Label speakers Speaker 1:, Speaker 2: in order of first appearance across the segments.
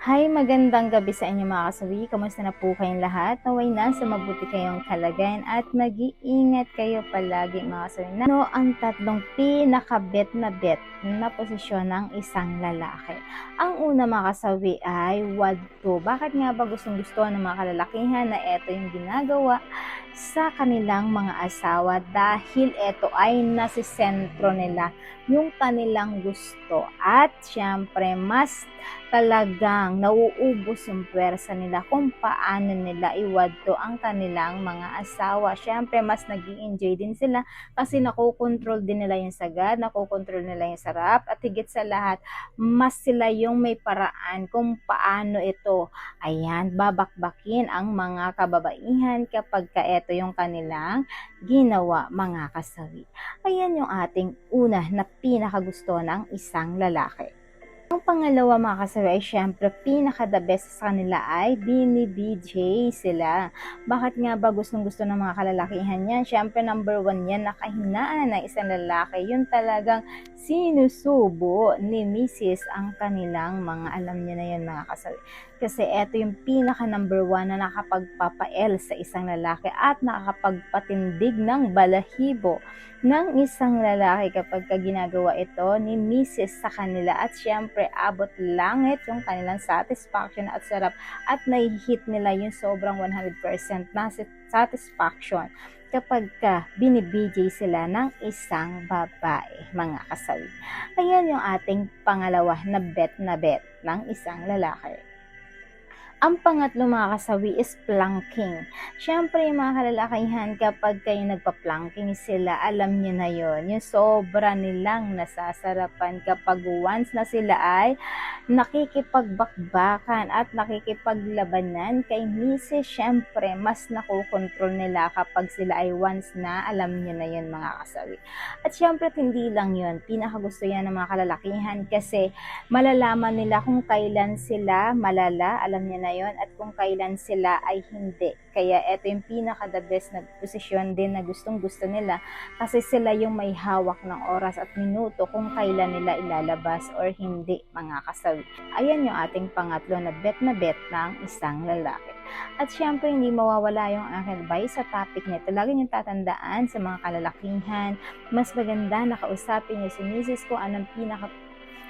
Speaker 1: Hi, magandang gabi sa inyo mga kasawi. Kamusta na po kayong lahat? Naway na sa mabuti kayong kalagayan at mag-iingat kayo palagi mga kasawi. Ano ang tatlong pinakabet na bet na posisyon ng isang lalaki? Ang una mga kasawi ay wadto. Bakit nga ba gustong gusto ng mga kalalakihan na ito yung ginagawa sa kanilang mga asawa dahil ito ay nasisentro nila yung kanilang gusto at syempre mas talagang nauubos yung pwersa nila kung paano nila iwadto ang kanilang mga asawa. Syempre, mas nag enjoy din sila kasi nakokontrol din nila yung sagad, nakokontrol nila yung sarap at higit sa lahat, mas sila yung may paraan kung paano ito. Ayan, babakbakin ang mga kababaihan kapag ka ito yung kanilang ginawa mga kasawi. Ayan yung ating una na pinakagusto ng isang lalaki. Ang pangalawa mga kasawi ay syempre pinaka the best sa kanila ay Bini BJ sila. Bakit nga ba gustong gusto ng mga kalalakihan yan? Syempre number one yan nakahinaan ng isang lalaki. Yun talagang sinusubo ni Mrs. ang kanilang mga alam niyo na yan mga kasawi. Kasi ito yung pinaka number one na nakapagpapael sa isang lalaki at nakakapagpatindig ng balahibo ng isang lalaki kapag ka ginagawa ito ni Mrs. sa kanila at syempre abot langit yung kanilang satisfaction at sarap at nai-hit nila yung sobrang 100% na satisfaction kapag ka binibigay sila ng isang babae, mga kasawi. Ayan yung ating pangalawa na bet na bet ng isang lalaki. Ang pangatlo mga kasawi is planking. Siyempre mga kalalakihan kapag kayo nagpa-planking sila, alam niyo na yon Yung sobra nilang nasasarapan kapag once na sila ay nakikipagbakbakan at nakikipaglabanan kay Mrs. Siyempre, mas nakokontrol nila kapag sila ay once na alam niyo na yon mga kasawi. At siyempre, hindi lang yon Pinakagusto yan ng mga kalalakihan kasi malalaman nila kung kailan sila malala, alam niyo na na yon at kung kailan sila ay hindi. Kaya ito yung pinaka the best na posisyon din na gustong gusto nila kasi sila yung may hawak ng oras at minuto kung kailan nila ilalabas or hindi mga kasawi. Ayan yung ating pangatlo na bet na bet ng isang lalaki. At syempre, hindi mawawala yung aking advice sa topic nito. Lagi niyong tatandaan sa mga kalalakihan. Mas maganda na kausapin niyo si Mrs. kung anong pinaka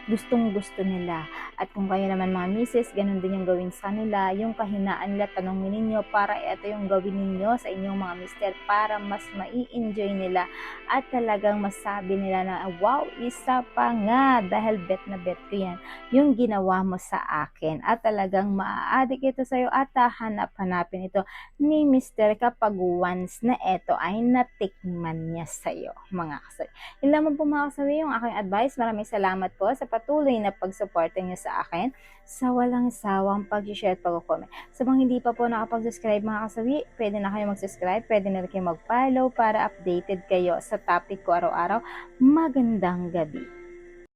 Speaker 1: gustong gusto nila. At kung kayo naman mga misis, ganun din yung gawin sa kanila. Yung kahinaan nila, tanongin ninyo para ito yung gawin ninyo sa inyong mga mister para mas mai-enjoy nila at talagang masabi nila na wow, isa pa nga dahil bet na bet ko yan yung ginawa mo sa akin at talagang maa-addict ito sa'yo at hanap-hanapin ito ni mister kapag once na ito ay natikman niya sa'yo mga kasabi. Yun lamang po mga kasabi yung aking advice. Maraming salamat po sa patuloy na pagsuporta niyo sa akin sa walang sawang pag-share at pag-comment. Sa mga hindi pa po nakapag-subscribe mga kasawi, pwede na kayo mag-subscribe, pwede na rin kayo mag-follow para updated kayo sa topic ko araw-araw. Magandang gabi!